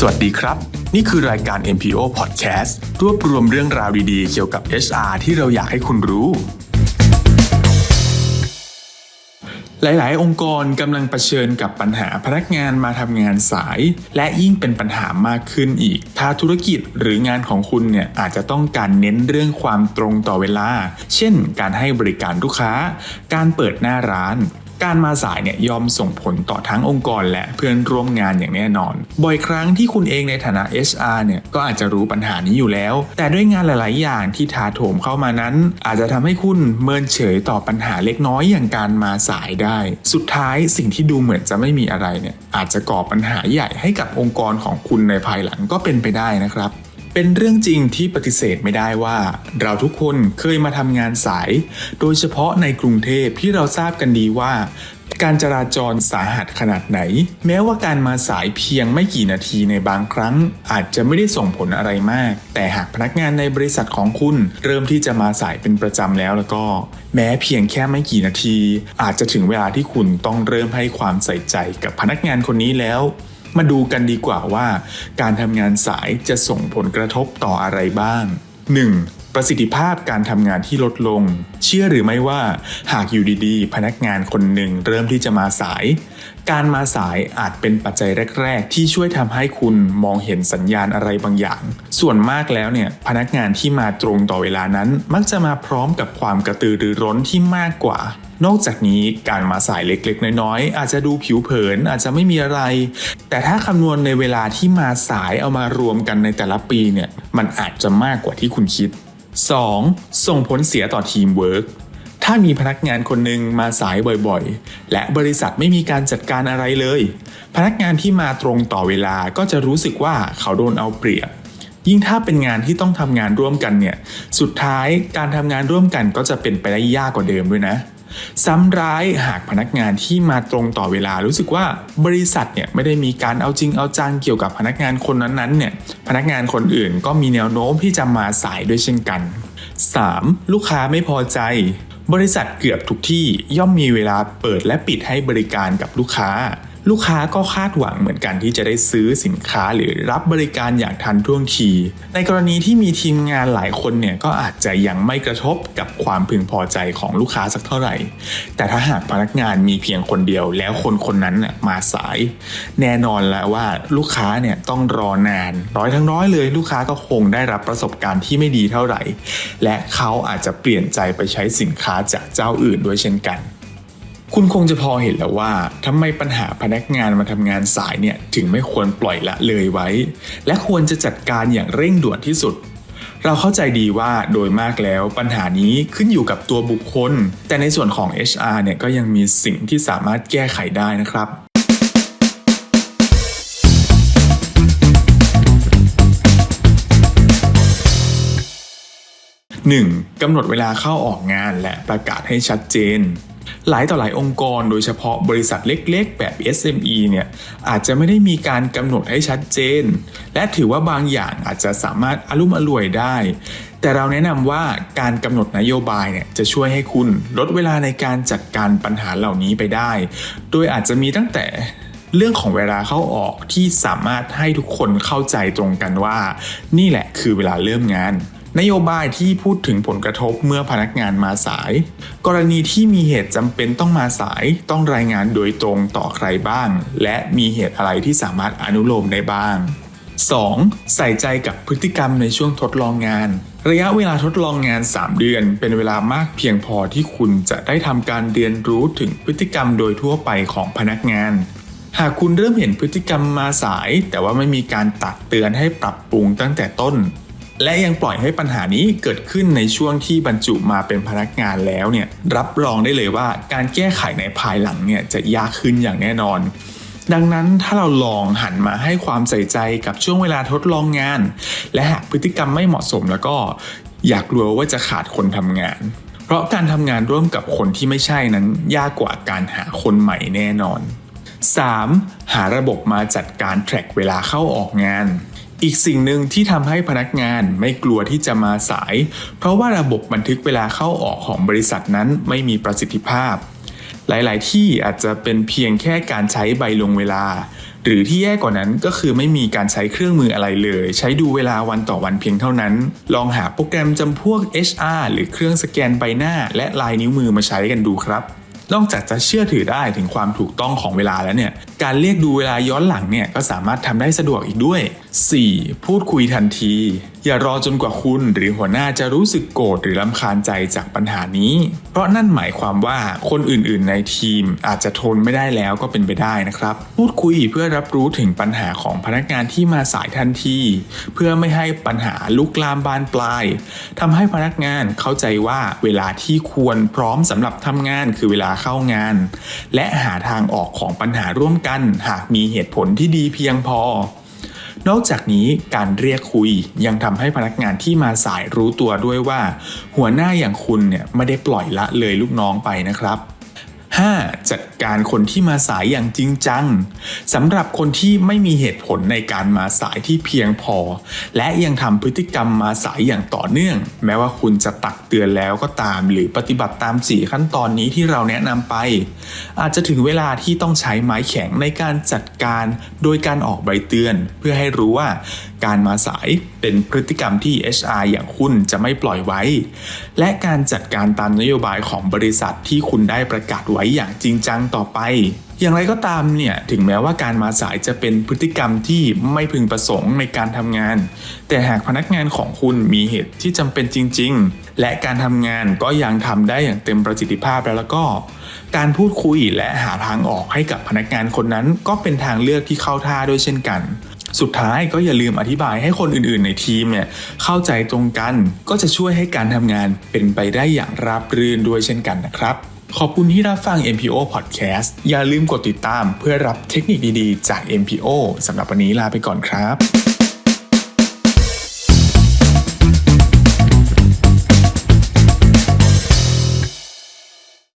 สวัสดีครับ นี่คือรายการ MPO Podcast รวบรวมเรื่องราวดีๆ เกี่ยวกับ HR ที่เราอยากให้คุณรู้ หลาย ๆ องค์กรกำลังเผชิญกับปัญหาพนักงานมาทำงานสาย และยิ่งเป็นปัญหามากขึ้นอีก ถ้าธุรกิจหรืองานของคุณเนี่ยอาจจะต้องการเน้นเรื่องความตรงต่อเวลา เช่น การให้บริการลูกค้า การเปิดหน้าร้าน การมาสายเนี่ยยอมส่งผลต่อทั้งองค์กรและเพื่อนร่วมงานอย่างแน่นอน บ่อยครั้งที่คุณเองในฐานะ HR เนี่ยก็อาจจะรู้ปัญหานี้อยู่แล้ว แต่ด้วยงานหลาย ๆ อย่างที่ถาโถมเข้ามานั้น อาจจะทำให้คุณเมินเฉยต่อปัญหาเล็กน้อยอย่างการมาสายได้ สุดท้ายสิ่งที่ดูเหมือนจะไม่มีอะไรเนี่ยอาจจะก่อปัญหาใหญ่ให้กับองค์กรของคุณในภายหลังก็เป็นไปได้นะครับ เป็นเรื่องจริงที่ปฏิเสธไม่ได้ว่า เราทุกคนเคยมาทำงานสาย โดยเฉพาะในกรุงเทพที่เราทราบกันดีว่า การจราจรสาหัสขนาดไหน แม้ว่าการมาสายเพียงไม่กี่นาทีในบางครั้ง อาจจะไม่ได้ส่งผลอะไรมาก แต่หากพนักงานในบริษัทของคุณ เริ่มที่จะมาสายเป็นประจำแล้วแล้วก็ แม้เพียงแค่ไม่กี่นาที อาจจะถึงเวลาที่คุณต้องเริ่มให้ความใส่ใจกับพนักงานคนนี้แล้ว มาดูกันดีกว่าว่า การทำงานสายจะส่งผลกระทบต่ออะไรบ้าง 1. ประสิทธิภาพการทำงานที่ลดลง เชื่อหรือไม่ว่าหากอยู่ดีๆ พนักงานคนหนึ่งเริ่มที่จะมาสาย การมาสายอาจเป็นปัจจัยแรก ๆ ที่ช่วยทำให้คุณมองเห็นสัญญาณอะไรบางอย่าง ส่วนมากแล้วเนี่ยพนักงานที่มาตรงต่อเวลานั้น มักจะมาพร้อมกับความกระตือรือร้นที่มากกว่า นอกจากนี้การมาสายเล็กๆ น้อยๆ อาจจะดูผิวเผินอาจจะไม่มีอะไร แต่ถ้าคำนวณในเวลาที่มาสายเอามารวมกันในแต่ละปีเนี่ยมันอาจจะมากกว่าที่คุณคิด 2. ส่งผลเสียต่อทีมเวิร์กถ้ามีพนักงานคนหนึ่งมาสายบ่อยๆ และบริษัทไม่มีการจัดการอะไรเลย พนักงานที่มาตรงต่อเวลาก็จะรู้สึกว่าเขาโดนเอาเปรียบ ยิ่งถ้าเป็นงานที่ต้องทำงานร่วมกันเนี่ย สุดท้ายการทำงานร่วมกันก็จะเป็นไปได้ยากกว่าเดิมด้วยนะ ซ้ำร้ายหากพนักงานที่มาตรงต่อเวลารู้สึกว่าบริษัทเนี่ยไม่ได้มีการเอาจริงเอาจังเกี่ยวกับพนักงานคนนั้นๆเนี่ยพนักงานคนอื่นก็มีแนวโน้มที่จะมาสายด้วยเช่นกัน 3. ลูกค้าไม่พอใจ บริษัทเกือบทุกที่ย่อมมีเวลาเปิดและปิดให้บริการกับลูกค้า ลูกค้าก็คาดหวังเหมือนกันที่จะได้ซื้อสินค้าหรือรับบริการอย่างทันท่วงที ในกรณีที่มีทีมงานหลายคนเนี่ยก็อาจจะยังไม่กระทบกับความพึงพอใจของลูกค้าสักเท่าไหร่ แต่ถ้าหากพนักงานมีเพียงคนเดียว แล้วคนคนนั้นน่ะมาสาย แน่นอนแล้วว่าลูกค้าเนี่ยต้องรอนาน ร้อยทั้งร้อยเลย ลูกค้าก็คงได้รับประสบการณ์ที่ไม่ดีเท่าไหร่ และเขาอาจจะเปลี่ยนใจไปใช้สินค้าจากเจ้าอื่นด้วยเช่นกัน คุณคงจะพอเห็นแล้วว่าทำไมปัญหาพนักงานมาทำงานสายเนี่ยถึงไม่ควรปล่อยละเลยไว้ และควรจะจัดการอย่างเร่งด่วนที่สุด เราเข้าใจดีว่าโดยมากแล้วปัญหานี้ขึ้นอยู่กับตัวบุคคล แต่ในส่วนของ HR เนี่ยก็ยังมีสิ่งที่สามารถแก้ไขได้นะครับ 1. กำหนดเวลาเข้าออกงานและประกาศให้ชัดเจน หลายต่อหลายองค์กรโดยเฉพาะบริษัทเล็กๆ แบบ SME เนี่ยอาจจะไม่ได้มีการกำหนดให้ชัดเจน และถือว่าบางอย่างอาจจะสามารถอารมุ่มอร่วยได้ แต่เราแนะนำว่าการกำหนดนโยบายเนี่ยจะช่วยให้คุณลดเวลาในการจัดการปัญหาเหล่านี้ไปได้ โดยอาจจะมีตั้งแต่เรื่องของเวลาเข้าออกที่สามารถให้ทุกคนเข้าใจตรงกันว่า นี่แหละคือเวลาเริ่มงาน นโยบายที่พูดถึงผลกระทบเมื่อพนักงานมาสาย กรณีที่มีเหตุจำเป็นต้องมาสาย ต้องรายงานโดยตรงต่อใครบ้าง และมีเหตุอะไรที่สามารถอนุโลมได้บ้าง 2. ใส่ใจกับพฤติกรรมในช่วงทดลองงาน ระยะเวลาทดลองงาน 3 เดือน เป็นเวลามากเพียงพอที่คุณจะได้ทำการเรียนรู้ถึงพฤติกรรมโดยทั่วไปของพนักงาน หากคุณเริ่มเห็นพฤติกรรมมาสาย แต่ว่าไม่มีการตักเตือนให้ปรับปรุงตั้งแต่ต้น และยังปล่อยให้ปัญหานี้เกิดขึ้นในช่วงที่บรรจุมาเป็นพนักงานแล้วเนี่ยรับรองได้เลยว่าการแก้ไขในภายหลังเนี่ยจะยากขึ้นอย่างแน่นอน ดังนั้นถ้าเราลองหันมาให้ความใส่ใจกับช่วงเวลาทดลองงาน และหากพฤติกรรมไม่เหมาะสมแล้วก็ อยากลัวว่าจะขาดคนทำงาน เพราะการทำงานร่วมกับคนที่ไม่ใช่นั้น ยากกว่าการหาคนใหม่แน่นอน 3. หาระบบมาจัดการแทร็กเวลาเข้าออกงาน อีกสิ่งหนึ่งที่ทำให้พนักงานไม่กลัวที่จะมาสาย เพราะว่าระบบบันทึกเวลาเข้าออกของบริษัทนั้นไม่มีประสิทธิภาพ หลาย ๆ ที่อาจจะเป็นเพียงแค่การใช้ใบลงเวลา หรือที่แย่กว่านั้นก็คือไม่มีการใช้เครื่องมืออะไรเลย ใช้ดูเวลาวันต่อวันเพียงเท่านั้น ลองหาโปรแกรมจำพวก HR หรือเครื่องสแกนใบหน้า และลายนิ้วมือมาใช้กันดูครับนอกจากจะเชื่อถือได้ถึงความถูกต้องของเวลาแล้วเนี่ย การเรียกดูเวลาย้อนหลังเนี่ยก็สามารถทำได้สะดวกอีกด้วย 4. พูดคุยทันที อย่ารอจนกว่าคุณหรือหัวหน้าจะรู้สึกโกรธหรือลำคาญใจจากปัญหานี้ เพราะนั่นหมายความว่าคนอื่นๆในทีมอาจจะทนไม่ได้แล้วก็เป็นไปได้นะครับ พูดคุยเพื่อรับรู้ถึงปัญหาของพนักงานที่มาสายทันที เพื่อไม่ให้ปัญหาลุกลามบานปลายทำให้พนักงานเข้าใจว่าเวลาที่ควรพร้อมสำหรับทำงานคือเวลาเข้างาน และหาทางออกของปัญหาร่วมกัน หากมีเหตุผลที่ดีเพียงพอ นอกจากนี้การเรียกคุยยังทำให้พนักงานที่มาสายรู้ตัวด้วยว่า หัวหน้าอย่างคุณเนี่ยไม่ได้ปล่อยละเลยลูกน้องไปนะครับ 5. จัดการคนที่มาสายอย่างจริงจังสำหรับคนที่ไม่มีเหตุผลในการมาสายที่เพียงพอ และยังทำพฤติกรรมมาสายอย่างต่อเนื่อง แม้ว่าคุณจะตักเตือนแล้วก็ตาม หรือปฏิบัติตาม 4 ขั้นตอนนี้ที่เราแนะนำไป อาจจะถึงเวลาที่ต้องใช้ไม้แข็งในการจัดการ โดยการออกใบเตือน เพื่อให้รู้ว่าการมาสายเป็นพฤติกรรมที่ HR อย่างคุณจะไม่ปล่อยไว้ และการจัดการตามนโยบายของบริษัทที่คุณได้ประกาศไว้อย่างจริงจังต่อไป อย่างไรก็ตามเนี่ย ถึงแม้ว่าการมาสายจะเป็นพฤติกรรมที่ไม่พึงประสงค์ในการทำงาน แต่หากพนักงานของคุณมีเหตุที่จำเป็นจริง ๆ และการทำงานก็ยังทำได้อย่างเต็มประสิทธิภาพแล้วแล้วก็ การพูดคุยและหาทางออกให้กับพนักงานคนนั้นก็เป็นทางเลือกที่เข้าท่าด้วยเช่นกัน สุดท้ายก็อย่าลืมอธิบายให้คนอื่นๆในทีมเนี่ยเข้าใจตรงกันก็จะช่วยให้การทำงานเป็นไปได้อย่างราบรื่นด้วยเช่นกันนะครับขอบคุณที่รับฟัง MPO Podcast อย่าลืมกดติดตามเพื่อรับเทคนิคดีๆ จาก MPO สำหรับวันนี้ลาไปก่อนครับ